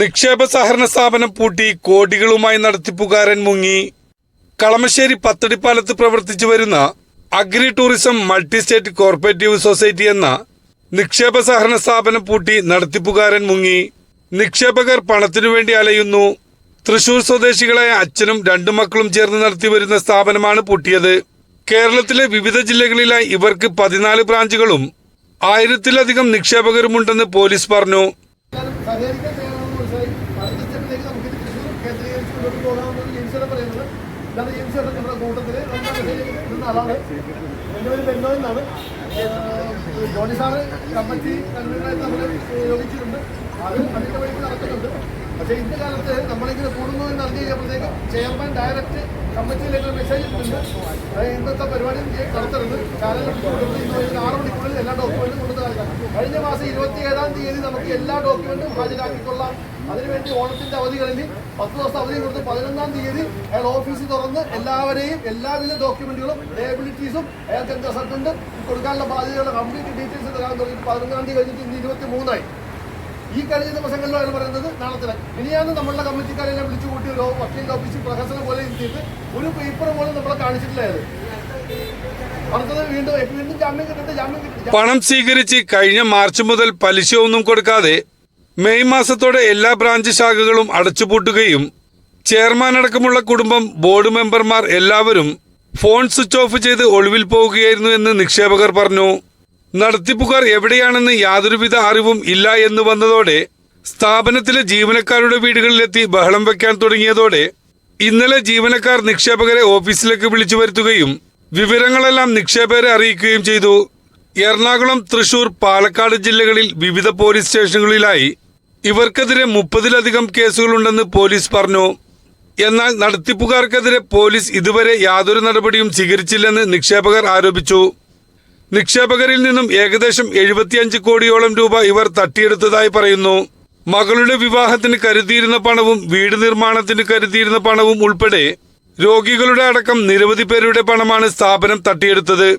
നിക്ഷേപ സഹകരണ സ്ഥാപനം പൂട്ടി കോടികളുമായി നടത്തിപ്പുകാരൻ മുങ്ങി. കളമശ്ശേരി പത്തടിപ്പാലത്ത് പ്രവർത്തിച്ചു വരുന്ന agri tourism multi state corporative society എന്ന നിക്ഷേപ സഹകരണ സ്ഥാപനം പൂട്ടി നടത്തിപ്പുകാരൻ മുങ്ങി. നിക്ഷേപകർ പണത്തിനു വേണ്ടി അലയുന്നു. തൃശൂർ സ്വദേശികളായ അച്ഛനും രണ്ടു മക്കളും ചേർന്ന് നടത്തിവരുന്ന സ്ഥാപനമാണ് പൂട്ടിയത്. കേരളത്തിലെ വിവിധ ജില്ലകളിലായി ഇവർക്ക് പതിനാല് ബ്രാഞ്ചുകളും ആയിരത്തിലധികം നിക്ഷേപകരുമുണ്ടെന്ന് പോലീസ് പറഞ്ഞു. നമുക്ക് ഇത് തൃശ്ശൂർ കേന്ദ്രീകരിച്ച് മുന്നോട്ട് പോകാമെന്നാണ് ജെയിംസേട്ടൻ പറയുന്നത്. ഇതാണ് ജെയിംസേട്ടൻ നമ്മുടെ കൂട്ടത്തിൽ നിന്ന ആളാണ്. എന്റെ പേര് ബെന്നോ എന്നാണ്. ജോണി സാറ് കമ്മിറ്റി കൺവീനറായിട്ട് നമ്മൾ നിയോഗിച്ചിട്ടുണ്ട്. അത് അതിന്റെ വഴിക്ക് നടക്കുന്നുണ്ട്. പക്ഷേ ഇന്ന കാലത്ത് നമ്മളിങ്ങനെ കൂടുന്നു എന്ന് അറിഞ്ഞു കഴിഞ്ഞപ്പോഴത്തേക്ക് ചെയർമാൻ ഡയറക്റ്റ് കമ്മിറ്റിയിലേക്ക് മെസ്സേജ് ഇട്ടിട്ടുണ്ട്. ഇന്നത്തെ പരിപാടി നടത്തരുത് ചാനൽ ഇന്ന് ഒരു ആറ് മണിക്കുള്ളിൽ എല്ലാ ഡോക്യുമെന്റും കൊണ്ടു കഴിഞ്ഞ മാസം ഇരുപത്തി ഏഴാം തീയതി നമുക്ക് എല്ലാ ഡോക്യുമെന്റും ഹാജരാക്കിക്കൊള്ളാം. അതിനുവേണ്ടി ഓണത്തിന്റെ അവധി കഴിഞ്ഞ് പത്ത് ദിവസം അവധി കൊടുത്ത് പതിനൊന്നാം തീയതി അയാൾ ഓഫീസ് തുറന്ന് എല്ലാവരെയും എല്ലാവിധ ഡോക്യുമെന്റുകളും ലയബിലിറ്റീസും അയാൾക്ക് എന്ത് സർക്കുണ്ട് കൊടുക്കാനുള്ള ബാധ്യതകളുടെ കംപ്ലീറ്റ് ഡീറ്റെയിൽസ് തരാൻ തുടങ്ങി. പതിനൊന്നാം തീയതി കഴിഞ്ഞിട്ട് ഇന്ന് ഇരുപത്തി മൂന്നായി ഈ കഴിഞ്ഞ ദിവസങ്ങളിലും അയാൾ പറയുന്നത് നാളെ ഇനിയാണ് നമ്മളുടെ കമ്മിറ്റിക്കാരെല്ലാം വിളിച്ചു കൂട്ടി ഒരു വർക്കിംഗ് ഓഫീസിൽ പ്രഹസനം പോലെ ഇരുത്തിയിട്ട് ഒരു പേപ്പർ പോലും നമ്മളെ കാണിച്ചിട്ടില്ല പണം സ്വീകരിച്ച് കഴിഞ്ഞ മാർച്ച് മുതൽ പലിശ ഒന്നും കൊടുക്കാതെ മെയ് മാസത്തോടെ എല്ലാ ബ്രാഞ്ച് ശാഖകളും അടച്ചുപൂട്ടുകയും ചെയർമാൻ അടക്കമുള്ള കുടുംബം ബോർഡ് മെമ്പർമാർ എല്ലാവരും ഫോൺ സ്വിച്ച് ഓഫ് ചെയ്ത് ഒളിവിൽ പോവുകയായിരുന്നു എന്ന് നിക്ഷേപകർ പറഞ്ഞു. നടത്തിപ്പുകാർ എവിടെയാണെന്ന് യാതൊരുവിധ അറിവും ഇല്ല എന്ന് വന്നതോടെ സ്ഥാപനത്തിലെ ജീവനക്കാരുടെ വീടുകളിലെത്തി ബഹളം വെക്കാൻ തുടങ്ങിയതോടെ ഇന്നലെ ജീവനക്കാർ നിക്ഷേപകരെ ഓഫീസിലേക്ക് വിളിച്ചു വരുത്തുകയും വിവരങ്ങളെല്ലാം നിക്ഷേപകരെ അറിയിക്കുകയും ചെയ്തു. എറണാകുളം തൃശൂർ പാലക്കാട് ജില്ലകളിൽ വിവിധ പോലീസ് സ്റ്റേഷനുകളിലായി ഇവർക്കെതിരെ മുപ്പതിലധികം കേസുകളുണ്ടെന്ന് പോലീസ് പറഞ്ഞു. എന്നാൽ നടത്തിപ്പുകാർക്കെതിരെ പോലീസ് ഇതുവരെ യാതൊരു നടപടിയും സ്വീകരിച്ചില്ലെന്ന് നിക്ഷേപകർ ആരോപിച്ചു. നിക്ഷേപകരിൽ നിന്നും ഏകദേശം എഴുപത്തിയഞ്ച് കോടിയോളം രൂപ ഇവർ തട്ടിയെടുത്തതായി പറയുന്നു. മകളുടെ വിവാഹത്തിന് കരുതിയിരുന്ന പണവും വീട് നിർമ്മാണത്തിന് കരുതിയിരുന്ന പണവും ഉൾപ്പെടെ രോഗികളുടെ അടക്കം നിരവധി പേരുടെ പണമാണ് സ്ഥാപനം തട്ടിയെടുത്തത്.